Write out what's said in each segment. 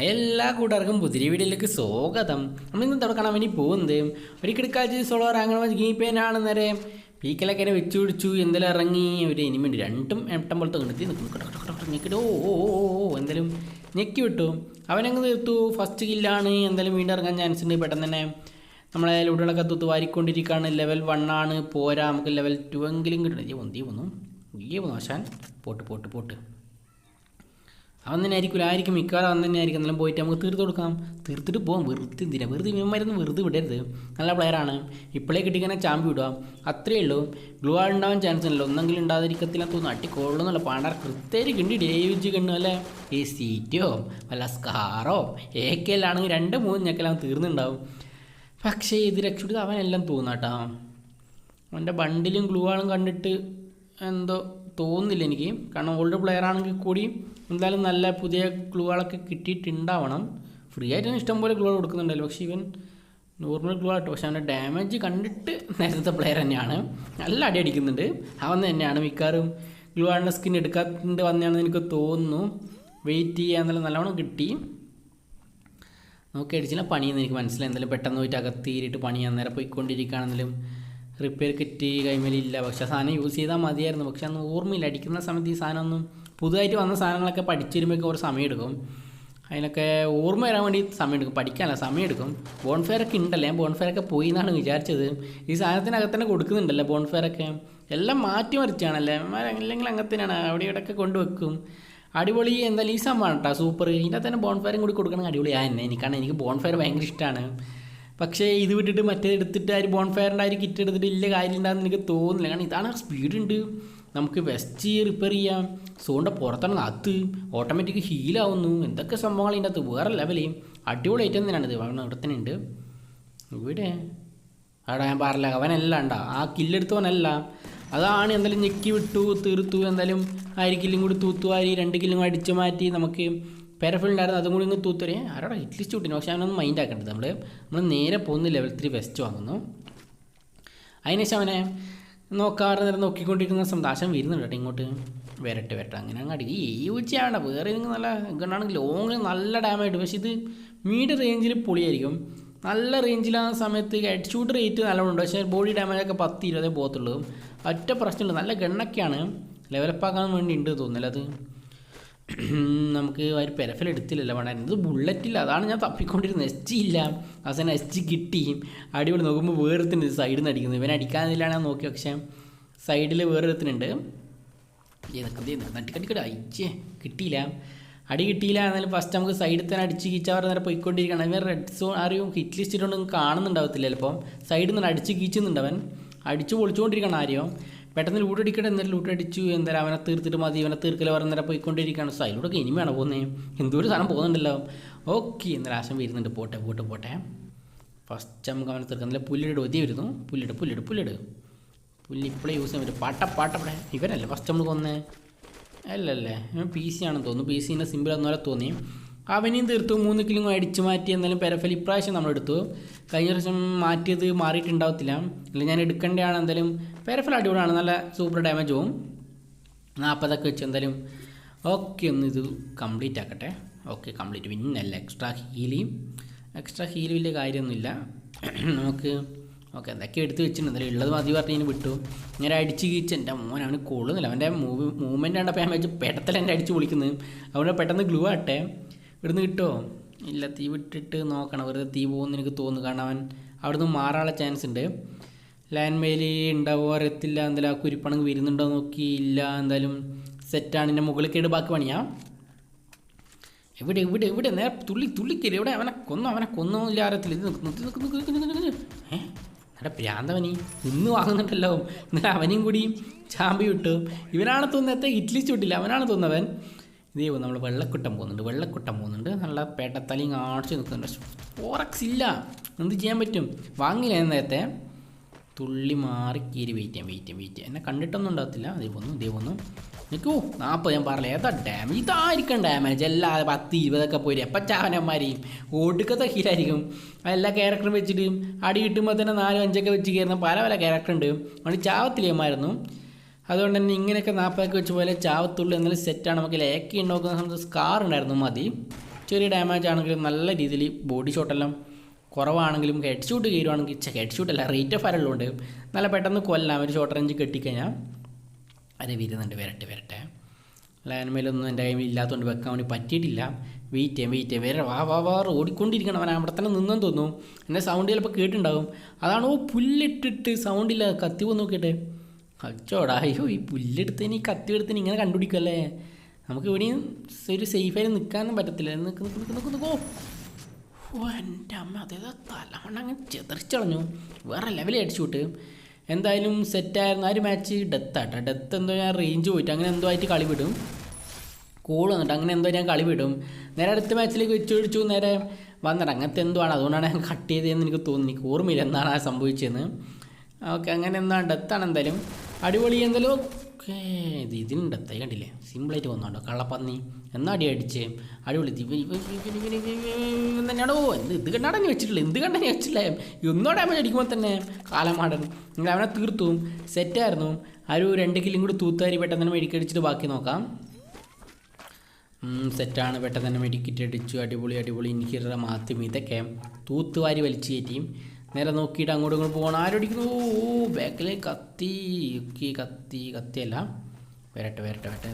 എല്ലാ കൂട്ടുകാർക്കും പുതിരി വീഡിയോയിലേക്ക് സ്വാഗതം. നമ്മളിന്ന് തുടക്കണം വേണ്ടി പോകുന്നത്. ഒരു കിടക്കാഴ്ച സോളോ റാങ്ങണ ഗീപ്പേനാണ് നേരെ പീക്കലൊക്കെ എന്നെ വെച്ചു പിടിച്ചു എന്തെങ്കിലും ഇറങ്ങി. ഒരു വേണ്ടി രണ്ടും എട്ടം പോലത്തെ കണ്ടെത്തി നിൽക്കും ഓ ഓ ഓ എന്തായാലും ഞെക്കി വിട്ടു. അവനങ്ങ് തീർത്തു. ഫസ്റ്റ് കില്ലാണ് എന്തായാലും വീണ്ടും ഇറങ്ങാൻ ചാൻസ് ഉണ്ട് പെട്ടെന്ന് തന്നെ. നമ്മളെ ലൂട്ടുകളൊക്കെ തൂത്ത് വാരിക്കൊണ്ടിരിക്കുകയാണ്. ലെവൽ വൺ ആണ്. പോരാ. നമുക്ക് ലെവൽ ടു എങ്കിലും കിട്ടണം. ഈ വന്നു ഈ വന്നു. വന്നു ആശാൻ. പോട്ട് പോട്ട് പോട്ട്. അവൻ തന്നെ ആയിരിക്കില്ല ആയിരിക്കും മിക്കവാറും അവൻ തന്നെ ആയിരിക്കും എന്നാലും പോയിട്ട് നമുക്ക് തീർത്ത് കൊടുക്കാം. തീർത്തിട്ട് പോകാം വെറുതെ എന്തിനാ? വെറുതെ ഇവന്മാരൊന്നും വെറുതെ വിടരുത്. നല്ല പ്ലെയറാണ് ഇപ്പോഴേ കിട്ടിക്കഴിഞ്ഞാൽ ചാമ്പി വിടുക. അത്രയേ ഉള്ളൂ. ഗ്ലൂ ആൾ ഉണ്ടാവാൻ ചാൻസ് ഉണ്ടല്ലോ ഒന്നെങ്കിലും ഉണ്ടാതിരിക്കത്തില്ല തോന്നുന്നു. അട്ടിക്കൊള്ളുന്നുള്ള പാണ്ടാർ കൃത്യമായിട്ട് കിണ്ടി. ഡേവിജ് കണ്ണു അല്ലേ? ഈ സീറ്റോ? വല്ല സ്കാറോ? എ കെ എല്ലാണെങ്കിൽ രണ്ട് മൂന്ന് ഞെക്കെല്ലാം തീർന്നുണ്ടാവും. പക്ഷേ ഇത് രക്ഷപ്പെടുത്ത് അവനെല്ലാം തോന്നാട്ടോ. അവന്റെ ബണ്ടിലും ഗ്ലൂ ആളും കണ്ടിട്ട് എന്തോ തോന്നുന്നില്ല എനിക്ക്. കാരണം ഓൾഡ് പ്ലെയർ ആണെങ്കിൽ കൂടി എന്തായാലും നല്ല പുതിയ ക്ലൂകളൊക്കെ കിട്ടിയിട്ടുണ്ടാവണം. ഫ്രീ ആയിട്ട് ഇഷ്ടംപോലെ ക്ലൂകൾ കൊടുക്കുന്നുണ്ടല്ലോ. പക്ഷേ ഇവൻ നോർമൽ ക്ലൂ ആട്ടോ. പക്ഷെ അവന്റെ ഡാമേജ് കണ്ടിട്ട് നേരത്തെ പ്ലെയർ തന്നെയാണ്. നല്ല അടി അടിക്കുന്നുണ്ട്. അവൻ തന്നെയാണ്. മിക്കവാറും ഗ്ലൂ ആളിന്റെ സ്കിൻ എടുക്കാണ്ട് വന്നതാണെന്ന് എനിക്ക് തോന്നുന്നു. വെയിറ്റ് ചെയ്യാൻ നല്ല നല്ലവണ്ണം കിട്ടി. നോക്കി അടിച്ചില്ല പണിയെന്ന് എനിക്ക് മനസ്സിലായി. എന്തായാലും പെട്ടെന്ന് പോയിട്ട് അകത്തിയിട്ട് പണി അന്നേരം പോയിക്കൊണ്ടിരിക്കുകയാണെങ്കിലും റിപ്പയർ കിറ്റ് കൈമേലില്ല. പക്ഷേ സാധനം യൂസ് ചെയ്താൽ മതിയായിരുന്നു. പക്ഷെ അന്ന് ഓർമ്മയില്ല. അടിക്കുന്ന സമയത്ത് ഈ സാധനമൊന്നും പുതുതായിട്ട് വന്ന സാധനങ്ങളൊക്കെ പഠിച്ചു കുറച്ച് സമയം എടുക്കും. അതിനൊക്കെ ഓർമ്മ വരാൻ വേണ്ടി സമയം എടുക്കും. പഠിക്കാനല്ല സമയം എടുക്കും. ബോൺഫെയർ ഒക്കെ ഉണ്ടല്ലേ. ബോൺഫെയറൊക്കെ പോയി എന്നാണ് വിചാരിച്ചത്. ഈ സാധനത്തിനകത്ത് തന്നെ കൊടുക്കുന്നുണ്ടല്ലേ ബോൺഫെയർ ഒക്കെ. എല്ലാം മാറ്റി മറിച്ചാണല്ലേ? അല്ലെങ്കിൽ അങ്ങനെ തന്നെയാണ് അവിടെ ഇവിടെയൊക്കെ കൊണ്ടുവെക്കും അടിപൊളി എന്തായാലും ഈ സംഭവമാണ് കേട്ടോ സൂപ്പർ ഇതിന്റെ തന്നെ ബോൺഫയറും കൂടി കൊടുക്കണമെങ്കിൽ അടിപൊളി. ആ എന്നെ എനിക്കാണ് എനിക്ക് ബോൺഫയർ ഭയങ്കര ഇഷ്ടമാണ് പക്ഷേ ഇത് വിട്ടിട്ട് മറ്റേ എടുത്തിട്ട് ആ ബോൺഫയറിന്റെ ആ ഒരു കിറ്റ് എടുത്തിട്ട് ഇല്ല കാര്യം ഉണ്ടാകുന്ന എനിക്ക് തോന്നുന്നില്ല. കാരണം ഇതാണ് സ്പീഡ് ഉണ്ട്. നമുക്ക് വെസ്റ്റ് റിപ്പയർ ചെയ്യാം. സോണിന്റെ പുറത്താണ് അത്. ഓട്ടോമാറ്റിക് ഹീലാവുന്നു എന്തൊക്കെ സംഭവങ്ങൾ ഇതിന്റെ അകത്ത്? വേറെ ലെവലേ അടിപൊളി ഐറ്റം തന്നെയാണ് ഇത്. അവിടെ ഇവിടെ തന്നെ ഉണ്ട്. ഇവിടെ? അവിടെ ഞാൻ പറഞ്ഞില്ല അവനല്ല ഉണ്ടാ ആ കില്ലെടുത്തവനല്ല അതാണ് എന്തായാലും ഞെക്കി വിട്ടു തീർത്തു. എന്തായാലും അരി കില്ലും കൂടി തൂത്തുവാരി രണ്ട് കില്ലും അടിച്ചു മാറ്റി. നമുക്ക് പെരഫിൽ അതും കൂടി ഇങ്ങ് തൂത്തുവരെ ആരോടെ ഇറ്റ്ലിസ്റ്റ് കിട്ടിന് പക്ഷേ അവനൊന്നും മൈൻഡ് ആക്കേണ്ടത് നമ്മൾ നമ്മൾ നേരെ പോകുന്ന ലെവൽ ത്രീ വെസ്റ്റ് വാങ്ങുന്നു. അതിനുശേഷം അവനെ നോക്കാറ് നേരം നോക്കിക്കൊണ്ടിരിക്കുന്ന സന്താശം വരുന്നുണ്ട് ഇങ്ങോട്ട്. വരട്ടെ വരട്ടെ. അങ്ങനെ അങ്ങ് ഈ ഈ ഉച്ചയാവണ്ട വേറെ ഏതെങ്കിലും നല്ല ഗണ്ണാണെങ്കിൽ ലോങ്ങിൽ നല്ല ഡാമേജ് പക്ഷേ ഇത് മീഡിയം റേഞ്ചിൽ പൊളിയായിരിക്കും. നല്ല റേഞ്ചിലാകുന്ന സമയത്ത് ഹെഡ് ഷൂട്ട് റേറ്റ് നല്ലോണം പക്ഷേ ബോഡി ഡാമേജൊക്കെ പത്ത് ഇരുപതേ പോകത്തുള്ളൂ. ഒറ്റ പ്രശ്നമുണ്ട് നല്ല ഗണ്ണൊക്കെയാണ്. ലെവലപ്പാക്കാൻ വേണ്ടി ഉണ്ട് തോന്നുന്നില്ല അത്. നമുക്ക് അവർ പെരഫൽ എടുത്തില്ലല്ലോ വേണമായിരുന്നു ഇത് ബുള്ളറ്റില്ല അതാണ് ഞാൻ തപ്പിക്കൊണ്ടിരുന്നത്. എസ് ജി ഇല്ല. അവസാനം എസ് ജി കിട്ടി. അടിപൊളി. നോക്കുമ്പോൾ വേറൊരുത്തിന് സൈഡിൽ നിന്ന് അടിക്കുന്നത്. ഇവൻ അടിക്കാനില്ലാണ് ഞാൻ നോക്കി. പക്ഷേ സൈഡിൽ വേറൊരുത്തിനുണ്ട്. നട്ടിക്കടിക്കടി അയച്ചേ കിട്ടിയില്ല. അടി കിട്ടിയില്ല. എന്നാലും ഫസ്റ്റ് നമുക്ക് സൈഡിൽ തന്നെ അടിച്ച് കീച്ചാറ് നേരെ പോയിക്കൊണ്ടിരിക്കണം ഇവൻ റെഡ് സോൺ ആരെയും ഹിറ്റ് ലിസ്റ്റ് ഇട്ടുകൊണ്ട് കാണുന്നുണ്ടാവത്തില്ല ചിലപ്പം സൈഡിൽ നിന്ന് അടിച്ച് കീച്ചുന്നുണ്ട് അവൻ. അടിച്ച് പൊളിച്ചുകൊണ്ടിരിക്കണം ആരെയും. പെട്ടെന്ന് ലൂട്ട് അടിക്കട്ടെ എന്തായാലും ലൂട്ട് അടിച്ചു എന്തായാലും അവനെ തീർത്തിട്ട് മതി അവനെ തീർക്കൽ പറഞ്ഞാൽ പോയിക്കൊണ്ടിരിക്കുകയാണ്. സൈലൂടെ ഇനിമയാണ് പോകുന്നത് എന്തോ ഒരു സാധനം പോകുന്നുണ്ടല്ലോ. ഓക്കെ എന്നാൽ ആശം വരുന്നുണ്ട്. പോട്ടെ പോട്ടെ പോട്ടെ. ഫസ്റ്റ് നമുക്ക് അവനെ തീർക്കുന്നില്ല പുല്ലിടെ ഒതി വരുന്നു പുല്ലിട് പുല്ലിട് പുല്ലിട്. പുല്ല് ഇപ്പോഴേ യൂസ് ചെയ്യാൻ പറ്റും. പാട്ട പാട്ടപ്പെടെ ഇവരല്ലേ ഫസ്റ്റ് നമ്മൾ കൊന്നേ. അല്ലല്ലേ. പി സി ആണെന്ന് തോന്നുന്നു. പി സിന്റെ സിമ്പിൾ എന്നപോലെ തോന്നി. അവനെയും തീർത്തു മൂന്ന് കിലും അടിച്ചു മാറ്റി എന്നാലും പെരഫൽ ഇപ്രാവശ്യം നമ്മൾ എടുത്തു കഴിഞ്ഞ പ്രാവശ്യം മാറ്റിയത് മാറിയിട്ടുണ്ടാവത്തില്ല. അല്ലെങ്കിൽ ഞാൻ എടുക്കേണ്ടതാണ് എന്തായാലും പെരഫൽ അടിപൊളിയാണ് നല്ല സൂപ്പർ ഡാമേജ് പോവും നാൽപ്പതൊക്കെ വെച്ച് എന്തായാലും ഓക്കെ ഒന്ന് ഇത് കംപ്ലീറ്റ് ആക്കട്ടെ. ഓക്കെ കംപ്ലീറ്റ് പിന്നല്ല എക്സ്ട്രാ ഹീലിയും എക്സ്ട്രാ ഹീൽ വലിയ കാര്യമൊന്നുമില്ല. നമുക്ക് ഓക്കെ എന്തൊക്കെ എടുത്ത് വെച്ചിട്ടുണ്ട്. എന്തായാലും ഉള്ളത് മതി പറഞ്ഞ് വിട്ടു. ഇങ്ങനെ അടിച്ച് കീച്ച് എന്റെ മോൻ അവന് കൊള്ളുന്നില്ല. അവന്റെ മൂവ് മൂവ്മെന്റ് കണ്ടപ്പോൾ ഞാൻ വെച്ച് പെട്ടത്തിൽ എന്റെ അടിച്ച് പൊളിക്കുന്നത് അതുകൊണ്ട് പെട്ടെന്ന് ഗ്ലൂ ആട്ടെ ഇവിടുന്ന് കിട്ടുമോ ഇല്ല തീ വിട്ടിട്ട് നോക്കണം. വെറുതെ തീ പോകുമെന്ന് എനിക്ക് തോന്നുന്നു. കാരണം അവൻ അവിടുന്ന് മാറാനുള്ള ചാൻസ് ഉണ്ട്. ലാൻഡ് മെയിൽ ഉണ്ടാവോ അറിയത്തില്ല. എന്തായാലും ആ കുരിപ്പണങ്ങ് വരുന്നുണ്ടോ നോക്കി ഇല്ല എന്തായാലും സെറ്റാണ് എന്റെ മുകളിൽ കേട് ബാക്കി പണിയാ. എവിടെ എവിടെ എവിടെ? നേരെ തുള്ളി തുള്ളിക്കരി എവിടെ? അവനെ കൊന്നു? അവനെ കൊന്നൊന്നുമില്ല അറിയത്തില്ല. ഇത്. ഏ? എടാ പ്രാന്തവനി ഇന്ന് വാങ്ങുന്നുണ്ടല്ലോ. എന്നിട്ട് അവനെയും കൂടി ചാമ്പി വിട്ടു. ഇവനാണ് തോന്നുന്നത്. ഇറ്റ്ലി ചൂട്ടില്ല. അവനാണ് തോന്നവൻ ഇതേ നമ്മൾ വെള്ളക്കുട്ടം പോകുന്നുണ്ട് വെള്ളക്കുട്ടം പോകുന്നുണ്ട്. നല്ല പേട്ടത്തലയും കാണിച്ച് നിൽക്കുന്നുണ്ട്. ഫോറക്സ് ഇല്ല. എന്ത് ചെയ്യാൻ പറ്റും? വാങ്ങില്ല നേരത്തെ. തുള്ളി മാറി കീരി വെയിറ്റ് ചെയ്യാം വെയിറ്റ് ചെയ്യാം വെയിറ്റ് ചെയ്യാം. എന്നെ കണ്ടിട്ടൊന്നും ഉണ്ടാകത്തില്ല. അതേ പോന്നു ഇതേ പോന്നു നിൽക്കൂ നാൽപ്പത് ഞാൻ പറഞ്ഞില്ല? ഏതാ ഡാമേജ് ഇതായിരിക്കും ഡാമേജ് അല്ലാതെ പത്ത് ഇരുപതൊക്കെ പോയി എപ്പം ചാവനന്മാരെയും? ഒടുക്കത്തെ ഹീലായിരിക്കും. എല്ലാ ക്യാരക്ടറും വെച്ചിട്ട് അടി കിട്ടുമ്പോൾ തന്നെ നാലും അഞ്ചൊക്കെ വെച്ച് കയറുന്ന പല പല ക്യാരക്ടർ ഉണ്ട്. അതുകൊണ്ട് ചാവത്തില്ലേമായിരുന്നു അതുകൊണ്ട് തന്നെ ഇങ്ങനെയൊക്കെ നാൽപ്പതൊക്കെ വെച്ച് പോലെ ചാവത്തുള്ളൂ എന്നാലും സെറ്റാണ് നമുക്ക് ലേക്ക് നോക്കുന്ന സമയത്ത് സ്കാർ ഉണ്ടായിരുന്നു മതി. ചെറിയ ഡാമേജ് ആണെങ്കിലും നല്ല രീതിയിൽ ബോഡി ഷോട്ടെല്ലാം കുറവാണെങ്കിലും ഹെഡ് ഷൂട്ട് കയറുവാണെങ്കിൽ ഹെഡ് ഷൂട്ടല്ല റേറ്റ് ഓഫ് ഫയർ ഉണ്ട്. നല്ല പെട്ടെന്ന് കൊല്ലാം ഒരു ഷോർട്ട് റേഞ്ച് കെട്ടിക്കഴിഞ്ഞാൽ അത് വരുന്നുണ്ട്. വരട്ടെ വരട്ടെ. ലാൻമേലൊന്നും എന്റെ കയ്യിൽ ഇല്ലാത്തതുകൊണ്ട് വെക്കാൻ വേണ്ടി പറ്റിയിട്ടില്ല. വെയിറ്റ് ചെയ്യാം വെയിറ്റ് ചെയ്യാം വേറെ വാ വാ വാ ഓടിക്കൊണ്ടിരിക്കണം. അവൻ അവിടെ തന്നെ നിന്നെന്ന് തോന്നുന്നു. എന്റെ സൗണ്ട് ചിലപ്പോൾ കേട്ടിട്ടുണ്ടാകും. അതാണ് ഓ പുല്ലിട്ടിട്ട് സൗണ്ടില്ല കത്തി പോയി നോക്കിയിട്ട്. അച്ചോടാ അയ്യോ ഈ പുല്ലെടുത്തതിന് ഈ കത്തി എടുത്തിന് ഇങ്ങനെ കണ്ടുപിടിക്കുമല്ലേ നമുക്ക് ഇവിടെയും ഒരു സേഫായി നിൽക്കാനും പറ്റത്തില്ല. നിൽക്ക് എന്റെ അമ്മ അതേതാ തലമണ്ണ അങ്ങനെ ചെതറിച്ചളഞ്ഞു വേറെ ലെവലിൽ അടിച്ചുവിട്ട് എന്തായാലും സെറ്റായിരുന്നു ആ ഒരു മാച്ച് ഡെത്താട്ടോ ഡെത്ത് എന്തോ ഞാൻ റേഞ്ച് പോയിട്ട് അങ്ങനെ എന്തോ ആയിട്ട് കളി വിടും. കോൾ വന്നിട്ട് അങ്ങനെ എന്തോ ഞാൻ കളി വിടും. നേരെ അടുത്ത മാച്ചിലേക്ക് വെച്ചൊഴിച്ചു നേരെ വന്നിട്ട് അങ്ങനത്തെ എന്തോ ആണ് അതുകൊണ്ടാണ് ഞാൻ കട്ട് ചെയ്തതെന്ന് എനിക്ക് തോന്നി എനിക്ക് ഓർമ്മയില്ല എന്താണ് ആ സംഭവിച്ചതെന്ന്. ഓക്കെ അങ്ങനെ എന്താണ്? ഡെത്താണ് എന്തായാലും. അടിപൊളി എന്തല്ലോ? ഇത് ഇതിനുണ്ട് തൈ കണ്ടില്ലേ? സിമ്പിളായിട്ട് വന്നോണ്ടോ? കള്ളപ്പന്നി. എന്നാ അടി അടിച്ച്? അടിപൊളി. തന്നെയാണോ? എന്ത് ഇത് കണ്ടാണ് വെച്ചിട്ടില്ല എന്ത് കണ്ടാണ് വെച്ചിട്ടില്ല ഒന്നോ ഡാമേജ് അടിക്കുമ്പോൾ തന്നെ കാലമാടൻ. നിങ്ങൾ അവനെ തീർത്തു സെറ്റായിരുന്നു ആ ഒരു രണ്ട് കിലും കൂടി തൂത്താരി പെട്ടെന്ന് തന്നെ മെഡിക്കടിച്ചിട്ട് ബാക്കി നോക്കാം. സെറ്റാണ് പെട്ടെന്ന് തന്നെ മെഡിക്കറ്റ് അടിച്ചു. അടിപൊളി അടിപൊളി. ഇൻഹിറ മാത്തും ഇതൊക്കെ തൂത്തുവാരി വലിച്ചു കയറ്റിയും നേരെ നോക്കിയിട്ട് അങ്ങോട്ടും ഇങ്ങോട്ട് പോകണം ആരടിക്കുന്നു ഓ ബാക്കിൽ കത്തി. ഒക്കെ കത്തി കത്തിയല്ല. വരട്ടെ വരട്ടെ വരട്ടെ.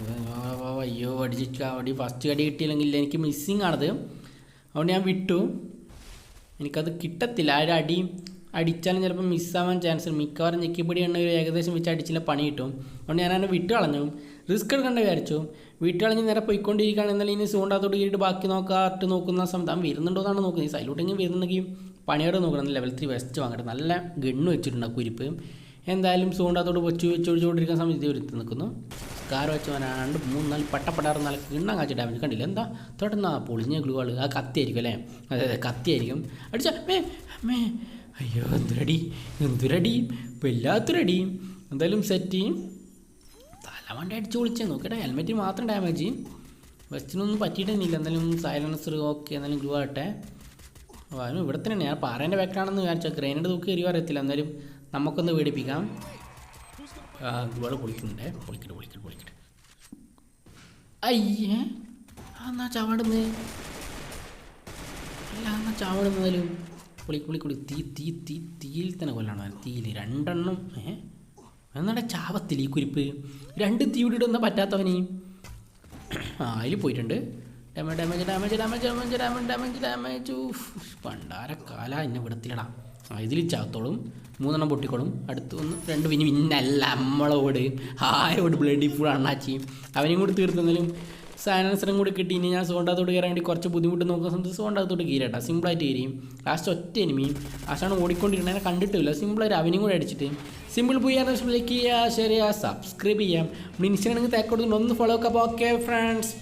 അയ്യോ അടിച്ചിട്ട് അടി ഫസ്റ്റ് അടി കിട്ടിയില്ലെങ്കിൽ എനിക്ക് മിസ്സിങ് ആണത്. അതുകൊണ്ട് ഞാൻ വിട്ടു. എനിക്കത് കിട്ടത്തില്ല. ആ ഒരു അടി അടിച്ചാലും ചിലപ്പോൾ മിസ്സാവാൻ ചാൻസ് ഉണ്ട്. മിക്കവാറും ഞെക്കിപ്പൊടി എണ്ണ ഏകദേശം വെച്ച് അടിച്ചില്ല പണി കിട്ടും. അതുകൊണ്ട് അതിനെ വിട്ട് കളഞ്ഞു. റിസ്ക് എടുക്കേണ്ട വിചാരിച്ചു. വീട്ടിളഞ്ഞ് നേരെ പോയിക്കൊണ്ടിരിക്കുകയാണ്. എന്നാൽ ഇനി സൂണ്ടാത്തോട്ട് കയറിയിട്ട് ബാക്കി നോക്കാട്ട് നോക്കുന്ന സമയത്ത് അവൻ വരുന്നുണ്ടോ എന്നാണ് നോക്കുന്നത്. ഈ സൈലോട്ടെങ്കിൽ വരുന്നുണ്ടെങ്കിൽ പണിയോടെ നോക്കണം. ലെവൽ ത്രീ വെസ്റ്റ് വാങ്ങട്ടെ. നല്ല ഗണ്ണ് വെച്ചിട്ടുണ്ട് കുരിപ്പ്. എന്തായാലും സൂണ്ടാത്തോട് വെച്ച് വെച്ചൊഴിച്ചുകൊണ്ടിരിക്കുന്ന സമയത്ത് ഒരുത്ത് നിൽക്കുന്നു. കാർ വെച്ചവനാണ്ട് മൂന്ന് നാല് പട്ടപ്പെടാറ് നല്ല കിണ്ണം കാച്ച ഡാമേജ് കണ്ടില്ല. എന്താ? തുടർന്നാ പൊളിഞ്ഞ ഗ്ലൂകൾ ആ കത്തിയായിരിക്കും അല്ലേ? അതെ അതെ കത്തിയായിരിക്കും. അടിച്ച മേ മേ. അയ്യോ എന്തുരടി എന്തുരടി. വല്ലാത്തൊരടി. എന്തായാലും സെറ്റ് ചെയ്യും. തലവണ്ടി അടിച്ച് പൊളിച്ചേ നോക്കട്ടെ ഹെൽമെറ്റ് മാത്രം ഡാമേജ് വെസ്റ്റിനൊന്നും പറ്റിയിട്ടൊന്നുമില്ല. എന്തായാലും സൈലൻസർ ഓക്കെ എന്തായാലും ഗ്ലൂ ആകട്ടെ. അവനും ഇവിടെ തന്നെയാണ്. ഞാൻ പാറേന്റെ ബാക്കിലാണെന്ന് വിചാരിച്ചാൽ ക്രെയിനിന്റെ തൂക്കി എരിവ് അറിയത്തില്ല. എന്തായാലും നമുക്കൊന്ന് പേടിപ്പിക്കാം. ഗ്ലൂകൾ പൊളിക്കുന്നുണ്ട് പൊളിക്കട്ടെ പൊളിക്കട്ടെ പൊളിക്കട്ടെ അയ്യേ എന്നാ ചാടുന്നേ അല്ല എന്നാ ചാവിടുന്നതിലും കുളി കുളി കുളി. തീ തീ തീ തീയിൽ തന്നെ കൊല്ലണം. തീയിൽ രണ്ടെണ്ണം ഏ? എന്നാടെ ചാവത്തിൽ ഈ കുരിപ്പ്. രണ്ട് തീ വിടിയിട്ടൊന്നും പറ്റാത്തവന്. ആ അതിൽ പോയിട്ടുണ്ട് damage damage damage damage damage damage damage damage പണ്ടാര കാല എന്നെ വിടത്തിലടാം ആ ഇതിൽ ചാത്തോളും മൂന്നെണ്ണം പൊട്ടിക്കോളും. അടുത്ത് ഒന്ന് രണ്ട് പിന്നെ പിന്നല്ല. നമ്മളോട് ആരോട് ബ്ലഡി ഫുൾ അണ്ണാച്ചി. അവനെയും കൂടി തീർത്തുന്നാലും സായനസരം കൂടി കിട്ടി. ഇനി ഞാൻ സോണ്ടാത്തോട്ട് കയറാൻ വേണ്ടി കുറച്ച് ബുദ്ധിമുട്ട് നോക്കുന്ന സമയത്ത് സോണ്ടാത്തോട്ട് കീരട്ടാ സിമ്പിളായിട്ട് കയറിയും ലാസ്റ്റ് ഒറ്റ എനിമിയും ലാസ്റ്റാണ് ഓടിക്കൊണ്ടിരിക്കുന്നത് കണ്ടിട്ടില്ല. സിമ്പിളായിട്ട് അവനും കൂടെ അടിച്ചിട്ട്. സിമ്പിൾ പോയി ലൈക്ക് ചെയ്യുക ഷെയർ സബ്സ്ക്രൈബ് ചെയ്യാം ഇൻസ്റ്റാഗ്രാമിൽ തേക്ക് കൊടുത്തിട്ട് ഒന്ന് ഫോളോ ഒക്കെ അപ്പോൾ ഓക്കെ ഫ്രണ്ട്സ്